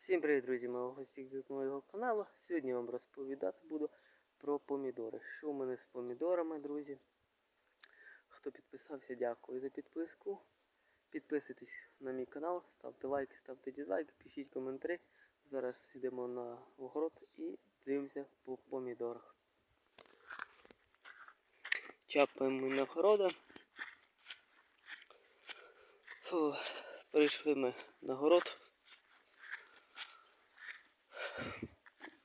Всім привіт, друзі! В гості до моєго каналу. Сьогодні вам розповідати буду про помідори. Що в мене з помідорами, друзі? Хто підписався, дякую за підписку. Підписуйтесь на мій канал, ставте лайки, ставте дизлайки, пишіть коментарі. Зараз йдемо на огород і дивимося по помідорах. Чапаємо на города. Фу, прийшли ми на город.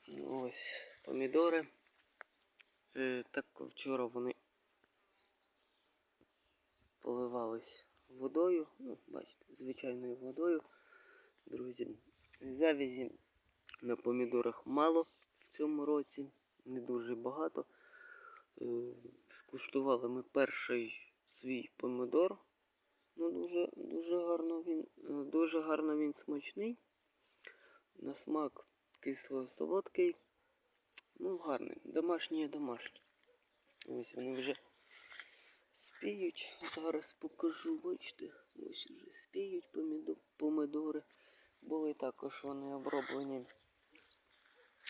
Ну, Ось помідори. Е, так вчора вони поливались водою. Ну, бачите, звичайною водою. Друзі, завязі на помідорах мало в цьому році, не дуже багато. Е, скуштували ми перший свій помідор. Ну, дуже, дуже гарно він, е, дуже гарно він смачний. На смак кисло-солодкий. Ну, гарний. Домашній є домашній. Ось вони вже спіють. Зараз покажу, бачите, ось вже спіють помідо- помидори. Були також вони оброблені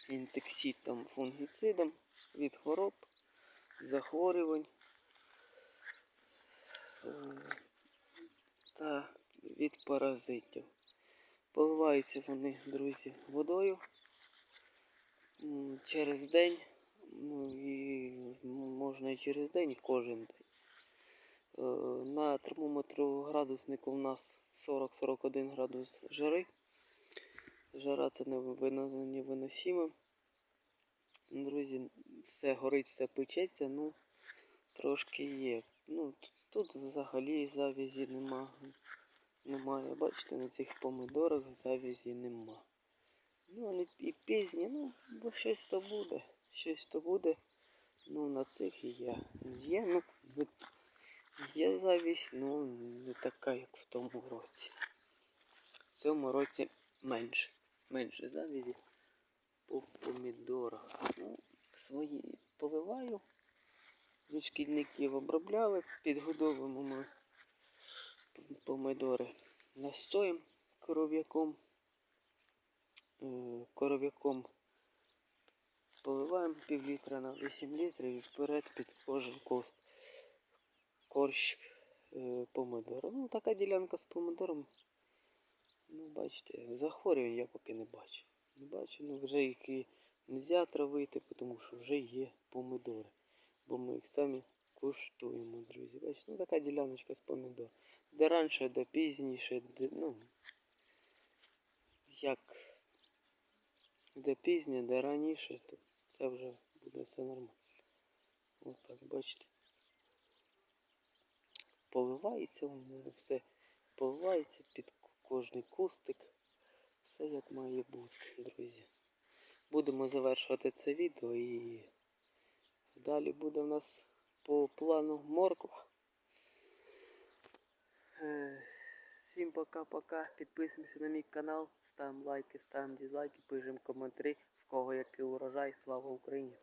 інтексітом фунгіцидом від хвороб, захворювань е, та від паразитів. Поливаються вони, друзі, водою через день. Ну і можна і через день, кожен день. Е, На термометру градуснику у нас 40-41 градус жари. Жара це невино- невиносимо. Друзі, все горить, все печеться, ну трошки є. Ну, тут взагалі завязі нема. Немає, бачите, на цих помидорах завязі нема. Ну, вони і пізні, ну, бо щось то буде. Щось то буде. Ну, на цих і є. Є, ну, є завість, ну, не така, як в тому році. В цьому році менше. Менше завязі по помідорах. Ну, свої поливаю. Від шкідників обробляли, підгодовуємо ми помидори настоєм коров'яком. Коров'яком поливаємо пів літра на 8 літрів і вперед під кожен кос- корщ е, помидора. Ну, така ділянка з помидором. Ну, бачите, захворювань я поки не бачу. Не бачу, ну вже їх і не можна травити, тому що вже є помидори. Бо ми їх самі куштуємо, друзі. Бачите, ну така діляночка з помидор. Де раніше, де пізніше, де, ну, як де пізнє, де раніше, то це вже буде все нормально. Ось так, бачите. Поливається воно, все поливається під кожний кустик. Все як має бути, друзі. Будемо завершувати це відео і далі буде в нас по плану морква. Всім пока-пока. Підписуємося на мій канал, ставимо лайки, ставимо дізлайки, пишемо коментарі, в кого який урожай. Слава Україні!